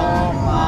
Oh my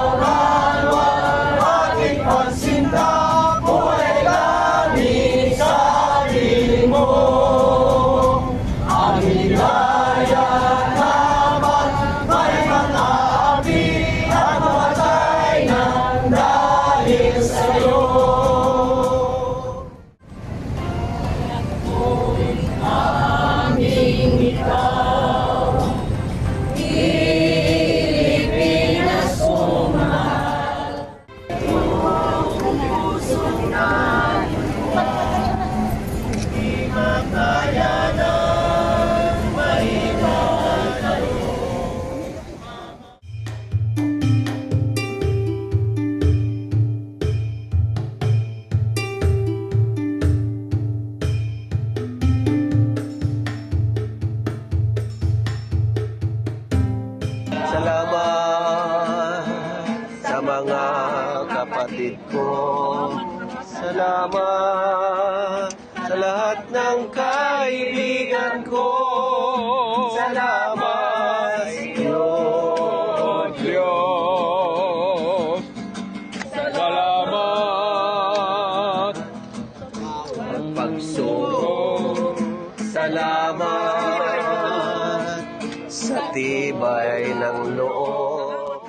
tibay ng loob.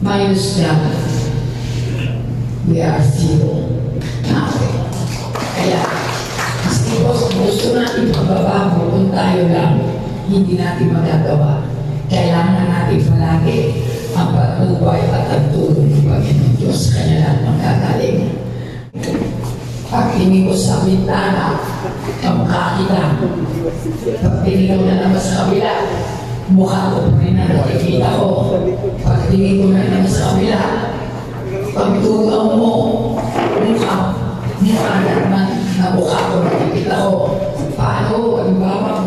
Mayos lang. We are few now. Kaya, kasi kung gusto natin pagbabago kung tayo lang, hindi natin magagawa. Kailangan natin palagi ang patnubay at ang tulong ng Panginoon Diyos. Kanya lahat magkagaling. Pag tingin ko sa bintana, kamukha kita. Pag tinignan ko na naman sa kabila, mukha ko pa rin na nakikita ko. Pag tingin ko na naman sa kabila, pag tugaw mo, mukha, mukha na naman na mukha ko nakikita ko. Paano, halimbawa,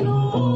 sa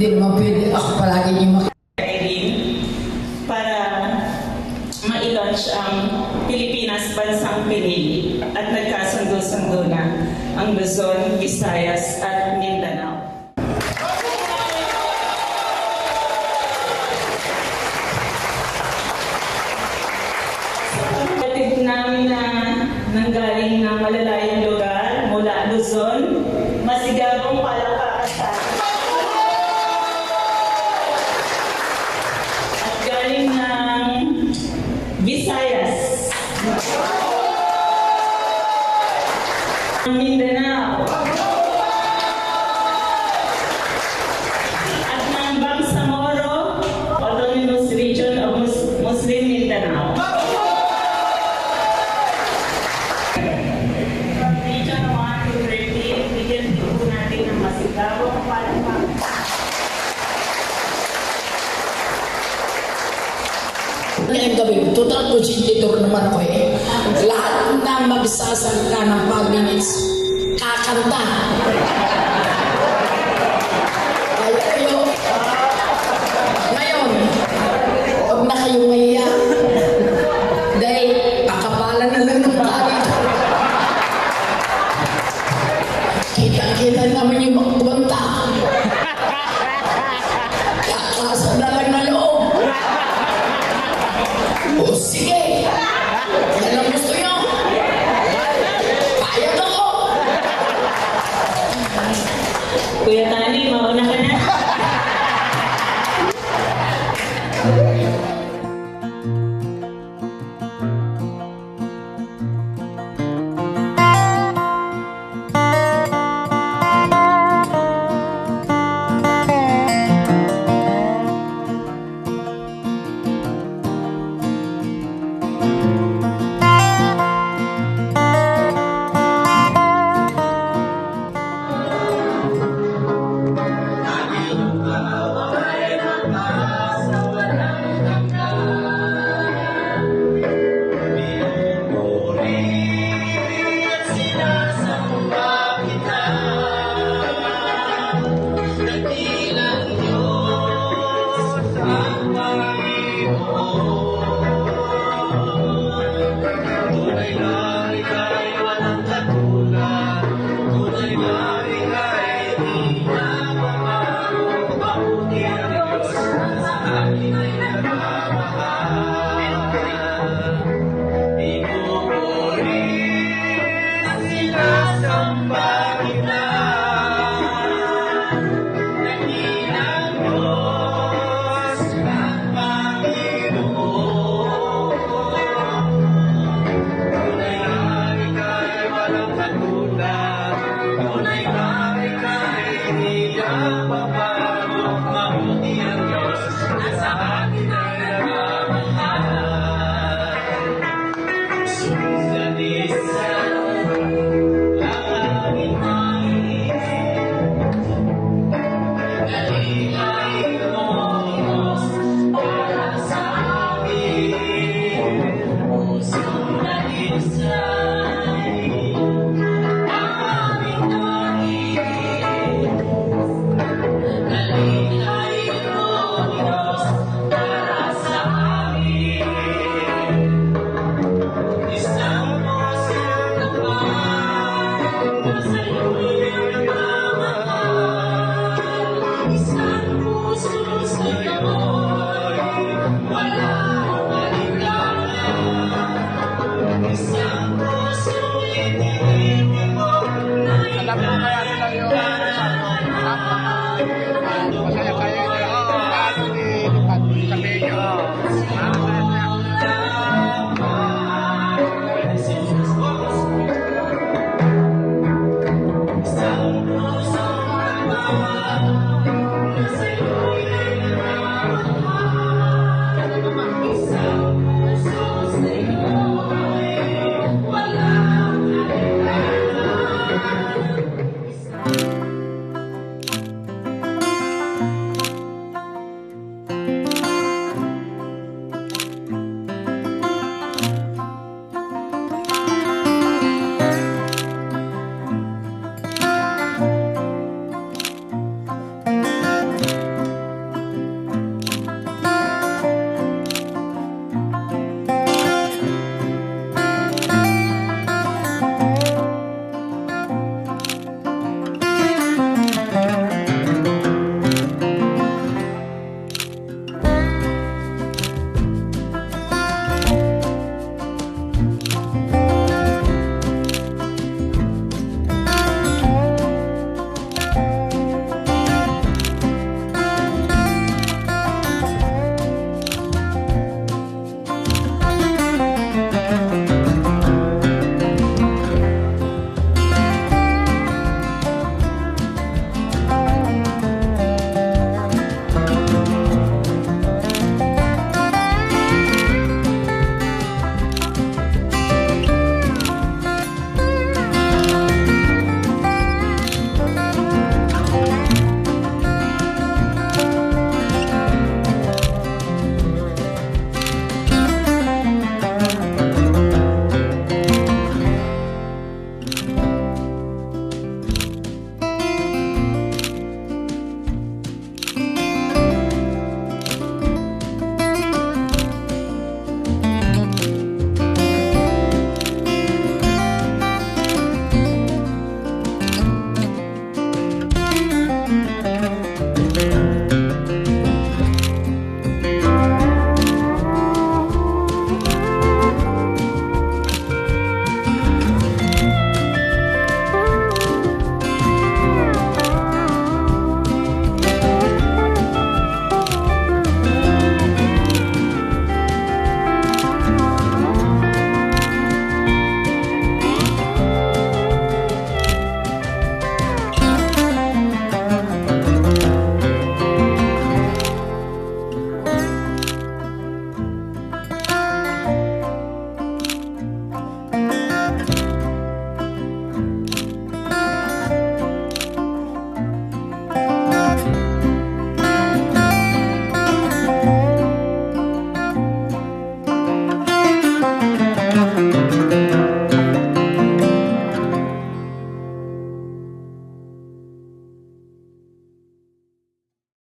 Hindi naman pwede ako palagi makita. Irene para ma-launch ang Pilipinas Bansang Pinili at nagkasundo-sundo na ang Luzon, Visayas at Mindanao. Kapatid namin na nanggaling na malalayong lugar mula Luzon, masigabong palakpakan at galing ng Visayas. Mindanao. At Ngayong gabi, total constitutor naman ako eh. Lahat na magsasalita ng 5 minutes, kakanta. Kaya kayo, ngayon, huwag na kayo mahiya. Dahil kakapalan na lang ng kalit. Kita-kita naman yung mga kumanta. Kakasa na lang na loob. O sige! Yan ang gusto nyo! Payag ako!